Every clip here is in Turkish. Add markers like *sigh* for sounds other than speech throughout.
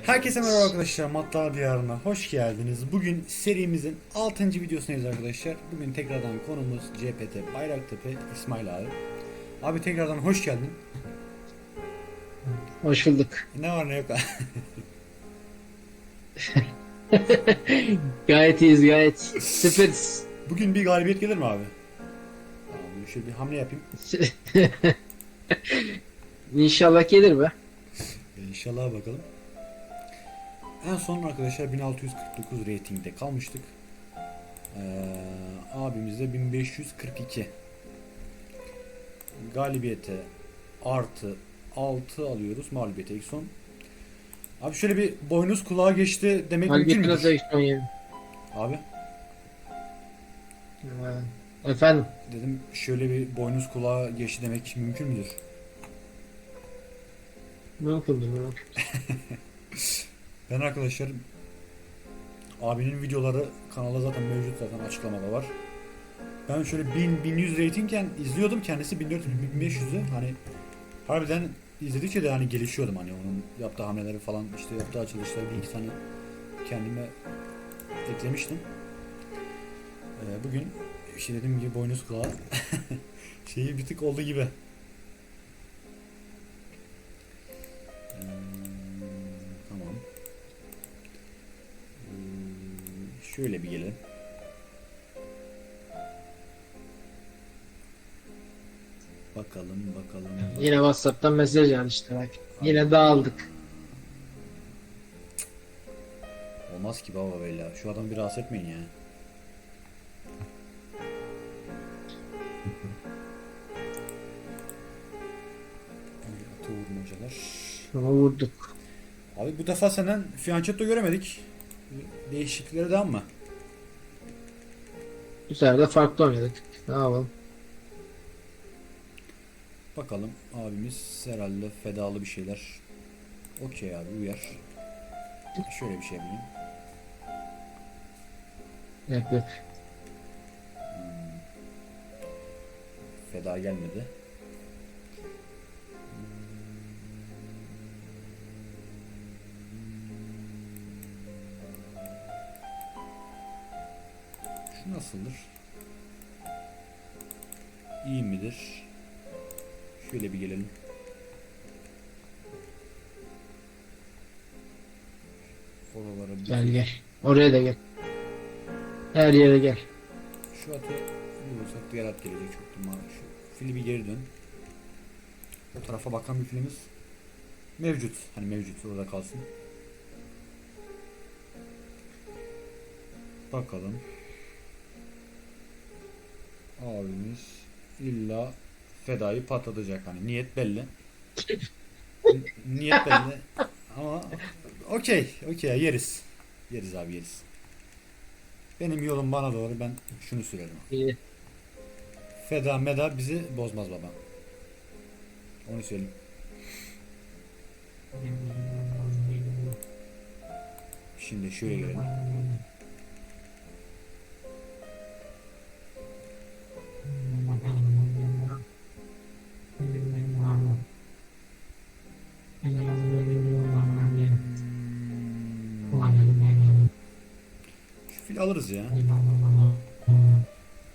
Herkese merhaba arkadaşlar. Matla Diyarı'na hoş geldiniz. Bugün serimizin 6. videosundayız arkadaşlar. Bugün tekrardan konumuz CPT Bayraktepe İsmail abi. Abi tekrardan hoş geldin. Hoş bulduk. Ne var ne yok. *laughs* Gayet iyiyiz gayet. Süperiz. Bugün bir galibiyet gelir mi abi? Abi şöyle bir hamle yapayım. *laughs* İnşallah gelir be. İnşallah bakalım. En son arkadaşlar 1649 ratingde kalmıştık. Ee, abimiz de 1542. Galibiyete artı 6 alıyoruz. Mağlubiyete ilk son. Abi şöyle bir boynuz kulağa geçti demek Hadi mümkün aksiyon yiyelim. Abi Efendim. dedim şöyle bir boynuz kulağa geçti demek mümkün müdür? Mümkündür mümkün. *laughs* Ben arkadaşlar abinin videoları kanalda zaten mevcut zaten açıklamada var. Ben şöyle 1000 1100 ratingken izliyordum kendisi 1400 1500'ü hani harbiden izledikçe de hani gelişiyordum hani onun yaptığı hamleleri falan işte yaptığı açılışları bir iki tane kendime eklemiştim. Ee, bugün işte dediğim gibi boynuz kulağı *laughs* şeyi bir tık oldu gibi. Şöyle bir gelelim. Bakalım bakalım. Yine Whatsapp'tan mesaj yani işte bak. Yine dağıldık. Olmaz ki baba böyle. Şu adamı bir rahatsız etmeyin ya. Atı vurmacalar. Ama vurduk. Abi bu defa senden fiyanchetto göremedik. Değişiklikleri devam mı? Bu sefer de farklı oynadık. Ne yapalım? Bakalım abimiz herhalde fedalı bir şeyler. Okey abi uyar. Şöyle bir şey yapayım. Yap yap. Feda gelmedi. Nasıldır? İyi midir? Şöyle bir gelelim. Oralara bir Gel gel. Oraya da gel. Her yere gel. Şu atı vurursak diğer at gelecek çok ama şu fili bir geri dön. O tarafa bakan bir filimiz mevcut. Hani mevcut orada kalsın. Bakalım. Abimiz illa fedayı patlatacak hani niyet belli. N- niyet belli. *laughs* Ama okey okey yeriz. Yeriz abi yeriz. Benim yolum bana doğru ben şunu sürerim. İyi. Feda meda bizi bozmaz baba. Onu söyleyeyim. Şimdi şuraya gelelim.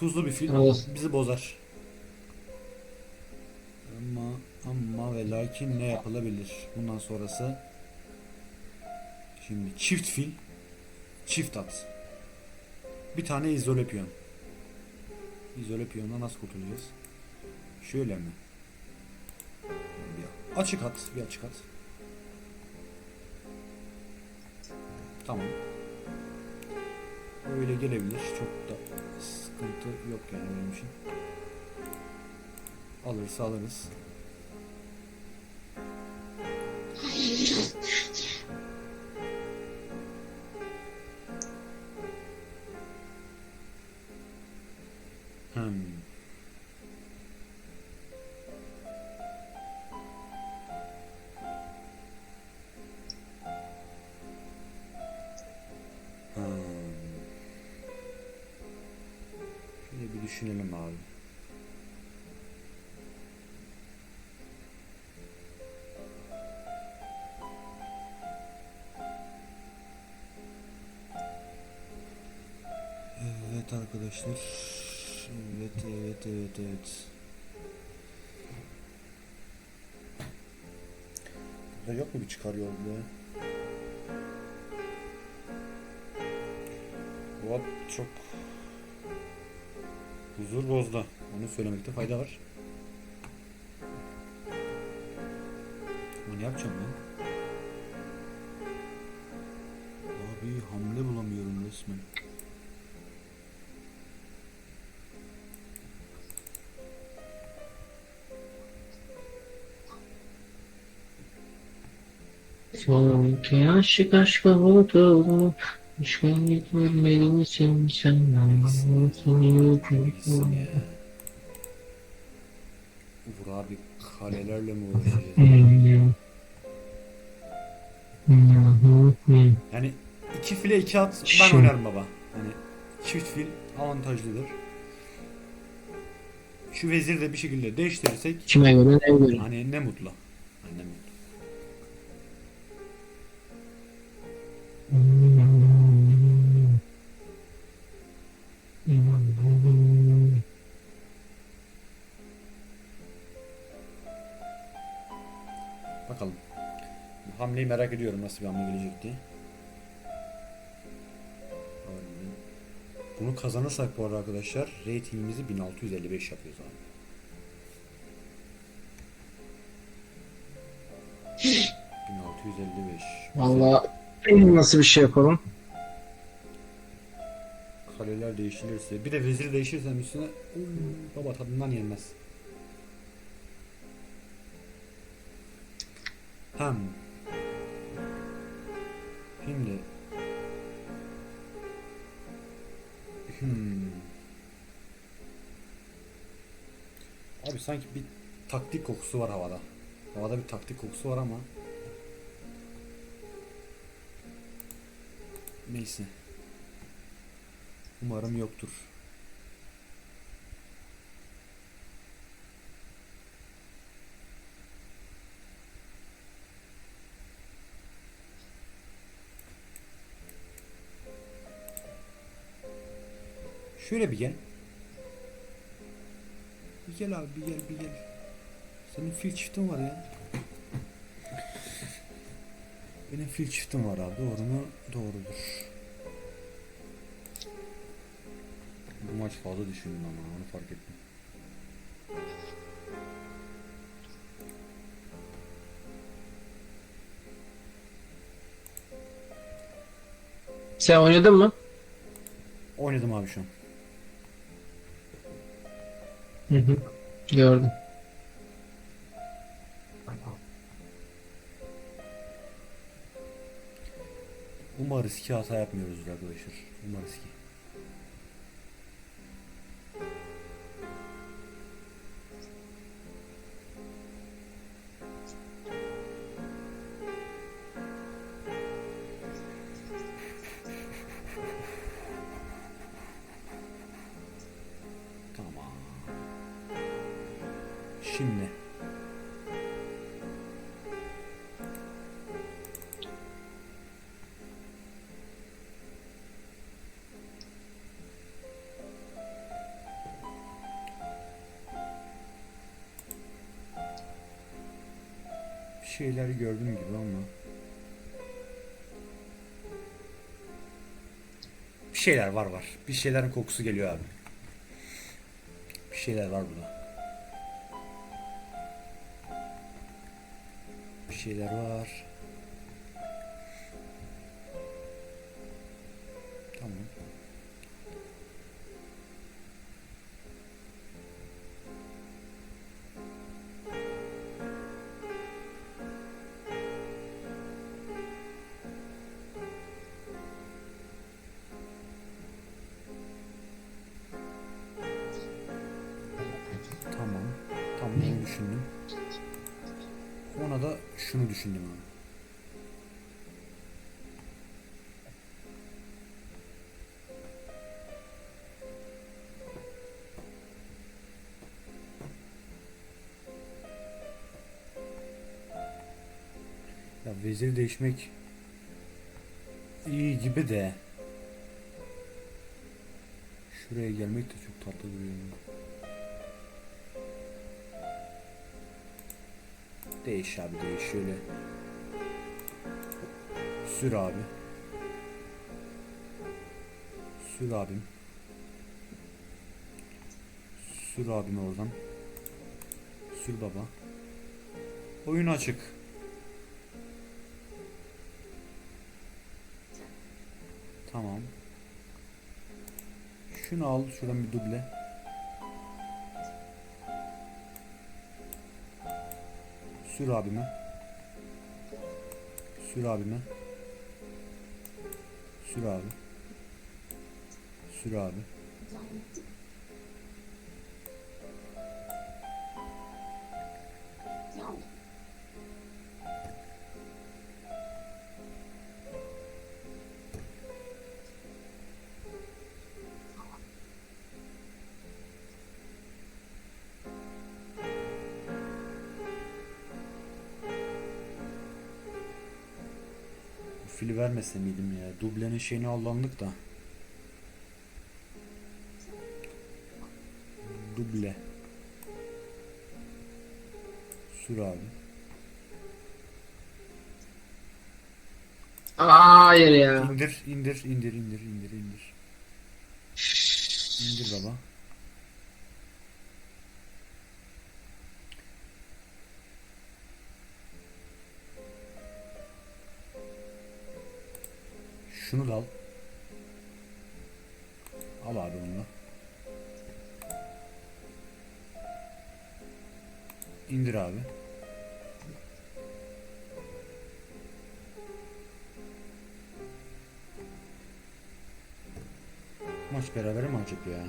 Tuzlu bir fil Alırız. bizi bozar. Ama ama ve lakin ne yapılabilir? Bundan sonrası şimdi çift fil çift at. Bir tane izole piyon. İzole piyonla nasıl kurtulacağız? Şöyle mi? Bir açık at, bir açık at. Tamam. Öyle gelebilir. Çok da sıkıntı yok yani benim için. Alırsa alırız. Hmm. Arkadaşlar. Evet evet evet evet. Burada yok mu bir çıkar yol be? Bu at çok huzur bozdu. Onu söylemekte fayda var. Ama yapacağım ben? Abi hamle bulamıyorum resmen. Sanki aşık aşka oldu. Aşkın gitmem benim için sen. Vur abi kalelerle mi uğraşacağız? Yani iki file iki at ben oynarım baba. Hani çift fil avantajlıdır. Şu veziri de bir şekilde değiştirirsek Kime göre ne göre? hani ne mutlu. Hani ne mutlu. Bakalım. Bu hamleyi merak ediyorum nasıl bir hamle gelecek diye. Bunu kazanırsak bu arada arkadaşlar ratingimizi 1655 yapıyoruz abi. ...1655. Valla nasıl bir şey yapalım? Kaleler değişilirse... Bir de vezir değişirse üstüne... "Oo, Baba tadından yenmez. Hem. Şimdi... Hmm. Abi sanki bir taktik kokusu var havada. Havada bir taktik kokusu var ama... Neyse. Umarım yoktur. Şöyle bir gel. Bir gel abi bir gel bir gel. Senin fil çiftin var ya. Benim fil çiftim var abi. Doğru mu? Doğrudur. Bu maç fazla düşündüm ama onu fark ettim. Sen oynadın mı? Oynadım abi şu an. Hı hı. Gördüm. Umarız ki hata yapmıyoruzdur arkadaşlar. Umarız ki. Tamam. Şimdi. Bir şeyler gördüm gibi ama. Bir şeyler var var. Bir şeylerin kokusu geliyor abi. Bir şeyler var burada. Bir şeyler var. Şunu düşündüm abi. Ya vezir değişmek iyi gibi de Şuraya gelmek de çok tatlı duruyor. Değiş abi değiş şöyle. Sür abi. Sür abim. Sür abim oradan. Sür baba. Oyun açık. Tamam. Şunu al şuradan bir duble. Sür abime. Sür abime. Sür abi. Sür abi. Bu Fili vermese miydim ya? Dublenin şeyini aldandık da. Duble. Sür abi. Hayır ya. İndir, indir, indir, indir, indir, indir. İndir baba. Şunu da al. Al abi onu. İndir abi. Maç beraber mi acaba ya?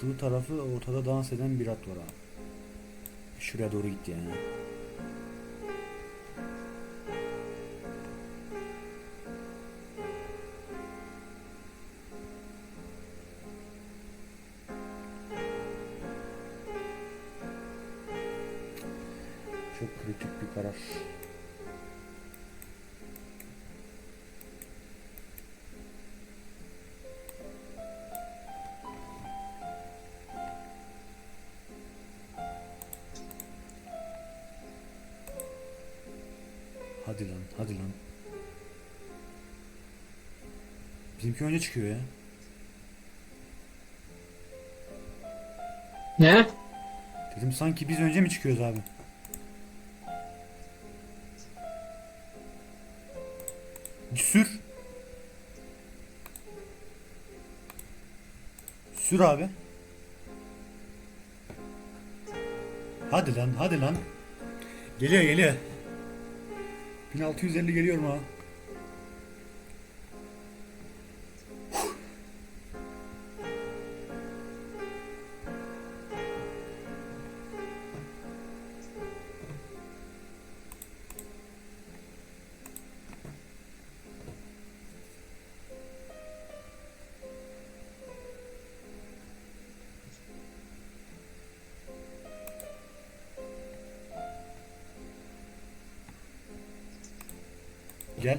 Sıkıntılı tarafı ortada dans eden bir at var abi. Şuraya doğru gitti yani. Çok kritik bir karar. Bizimki önce çıkıyor ya. Ne? Dedim sanki biz önce mi çıkıyoruz abi? Sür. Sür abi. Hadi lan, hadi lan. Geliyor, geliyor. 1650 geliyorum ha. Gel.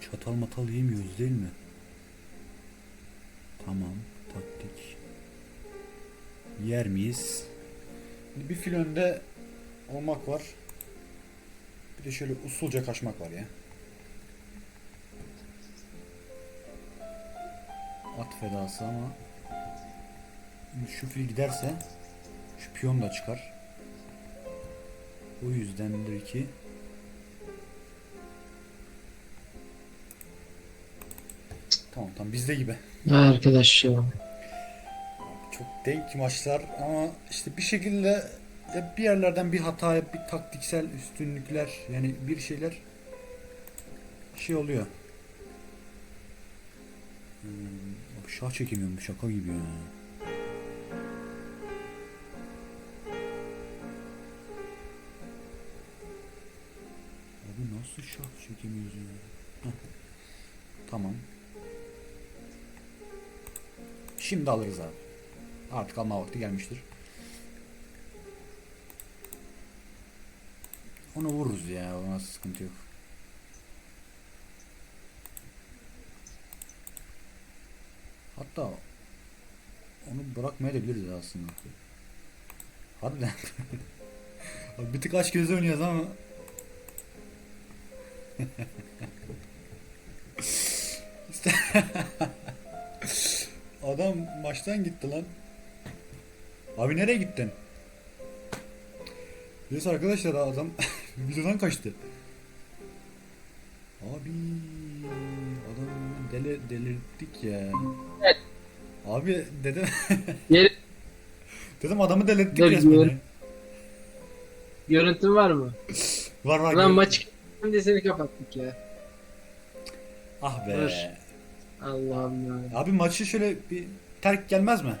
Çatal matal yemiyoruz değil mi? Tamam, taktik. Yer miyiz? Bir fil önde olmak var. Bir de şöyle usulca kaçmak var ya. At fedası ama şu fil giderse şu piyon da çıkar. O yüzdendir ki Tamam tamam bizde gibi. Arkadaş ya. çok denk maçlar ama işte bir şekilde hep bir yerlerden bir hata, bir taktiksel üstünlükler yani bir şeyler şey oluyor. Hmm, şah çekemiyorum şaka gibi ya. Abi nasıl şah çekemiyoruz ya? Tamam. Şimdi alırız abi. Artık alma vakti gelmiştir. Onu vururuz ya. Ona sıkıntı yok. Hatta onu bırakmayabiliriz aslında. Harbiden. *laughs* Abi bir tık aç gözü oynuyoruz ama *laughs* Adam maçtan gitti lan. Abi nereye gittin? Neyse arkadaşlar adam *laughs* videodan kaçtı. Abi adam deli delirttik ya. Evet. Abi dedim Geri, dedim adamı delirttik Dur, resmen. ya. görüntün var mı? Var var. Lan gör- maç şimdi seni kapattık ya. Ah be. Dur. Allah'ım ya. Abi maçı şöyle bir terk gelmez mi?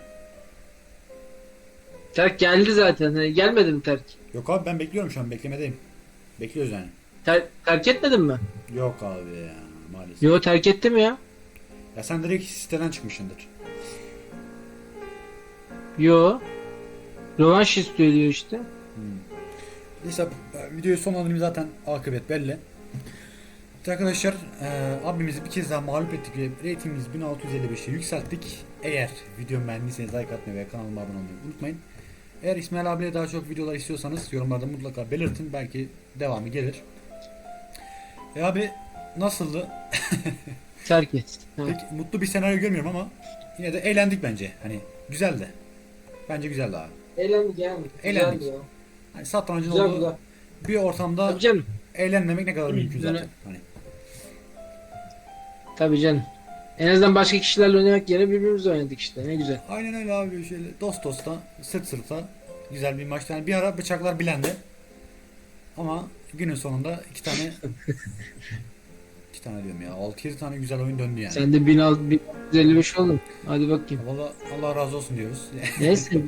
Terk geldi zaten. he. Gelmedi mi terk? Yok abi ben bekliyorum şu an beklemedeyim. Bekliyoruz yani. Ter- terk etmedin mi? Yok abi ya maalesef. Yo terk ettim ya. Ya sen direkt siteden çıkmışsındır. Yo. Rövanş istiyor diyor işte. Neyse e, videoyu sonlandırayım zaten akıbet belli. Arkadaşlar e, abimizi bir kez daha mağlup ettik ve reytingimizi 1655'e yükselttik. Eğer videomu beğendiyseniz like atmayı ve kanalıma abone olmayı unutmayın. Eğer İsmail abiye daha çok videolar istiyorsanız yorumlarda mutlaka belirtin. Belki devamı gelir. E abi nasıldı? *laughs* Terk et. Mutlu bir senaryo görmüyorum ama yine de eğlendik bence. Hani güzeldi. Bence güzeldi abi. Eğlendik yani. Eğlendik. Güzeldi ya. Hani satrancın Güzel olduğu güzel. bir ortamda Tabii canım. eğlenmemek ne kadar mümkün Güzel. zaten. Hani Tabii canım. En azından başka kişilerle oynamak yerine birbirimizle oynadık işte. Ne güzel. Aynen öyle abi şöyle dost dosta sırt sırta güzel bir maçtı. Yani bir ara bıçaklar bilendi. Ama günün sonunda iki tane *laughs* iki tane diyorum ya 6-7 tane güzel oyun döndü yani. Sen de 1655 oldun. Hadi bakayım. Valla Allah razı olsun diyoruz. *laughs* Neyse.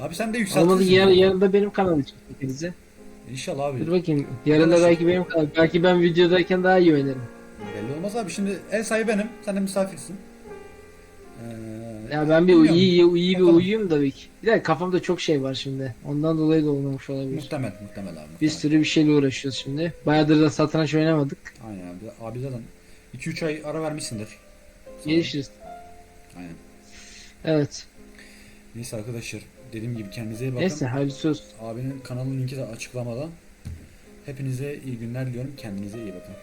abi sen de Olmadı yükseltirsin. yarın, da benim kanalım çıkacak bize. İnşallah abi. Dur bakayım. Yarın da belki benim kanalım. Belki ben videodayken daha iyi oynarım. Belli olmaz abi. Şimdi ev sahibi benim. Sen de misafirsin. Ee, Ya ben bir bilmiyorum. iyi iyi, iyi bir Bakalım. uyuyayım da bir. Bir de kafamda çok şey var şimdi. Ondan dolayı da olmamış olabilir. Muhtemel, muhtemel abi. Bir muhtemel. sürü bir şeyle uğraşıyoruz şimdi. Bayağıdır da satranç oynamadık. Aynen abi. Abi zaten 2-3 ay ara vermişsindir. Gelişiriz. Aynen. Evet. Neyse arkadaşlar. Dediğim gibi kendinize iyi bakın. Neyse hayırlısı olsun. Abinin kanalının linki de açıklamada. Hepinize iyi günler diliyorum. Kendinize iyi bakın.